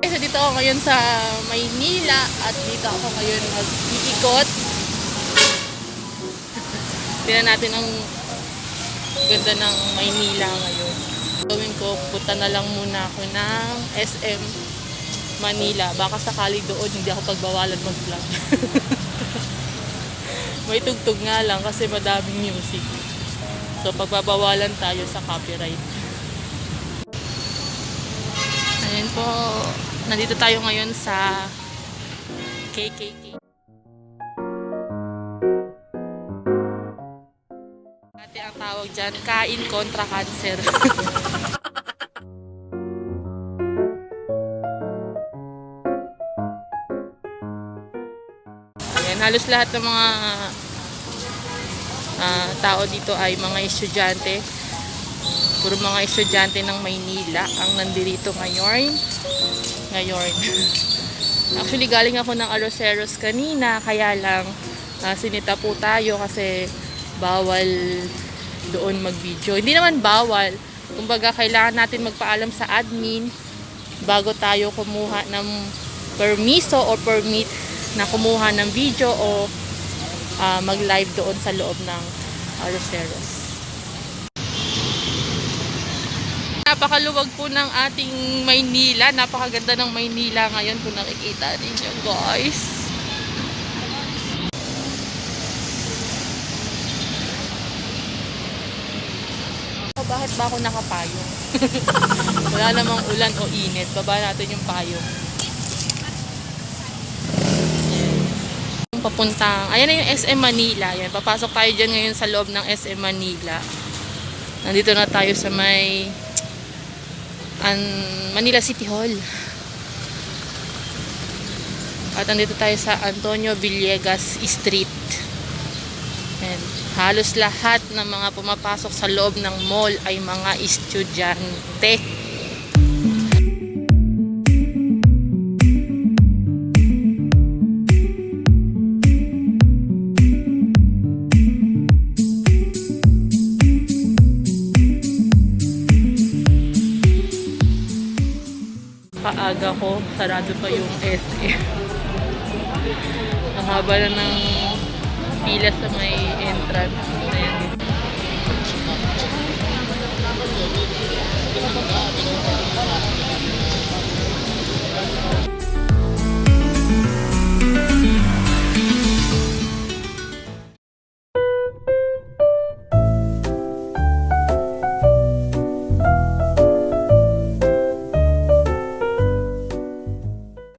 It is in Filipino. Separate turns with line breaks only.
Kasi dito ako ngayon sa Maynila at dito ako ngayon mag-iikot. Tingnan natin ang ganda ng Maynila ngayon. Gawin ko, punta na lang muna ako ng SM Manila. Baka sakali doon, hindi ako pagbawalan mag-vlog. May tugtog nga lang kasi madaming music. So pagbabawalan tayo sa copyright. Ayan po, nandito tayo ngayon sa KKK. Ate ang tawag dyan, kain kontra cancer. Ayan, halos lahat ng mga ah, tao dito ay mga estudyante. Puro mga estudyante ng Maynila ang nandito ngayon. Ngayon. Actually, galing ako ng Aroseros kanina, kaya lang ah, sinita po tayo kasi bawal doon mag-video. Hindi naman bawal. Kumbaga, kailangan natin magpaalam sa admin bago tayo kumuha ng permiso o permit na kumuha ng video o ah, mag-live doon sa loob ng Aroseros. Napakaluwag po ng ating Maynila. Napakaganda ng Maynila ngayon kung nakikita ninyo guys. Oh, bakit ba ako nakapayong? Wala namang ulan o init. Baba natin yung payong. Papuntang, ayan na yung SM Manila. Yan, papasok tayo dyan ngayon sa loob ng SM Manila. Nandito na tayo sa may an Manila City Hall. At nandito tayo sa Antonio Villegas Street. And halos lahat ng mga pumapasok sa loob ng mall ay mga estudyante. Paaga ko, sarado pa yung SM. Ang haba na ng pila sa may entrance.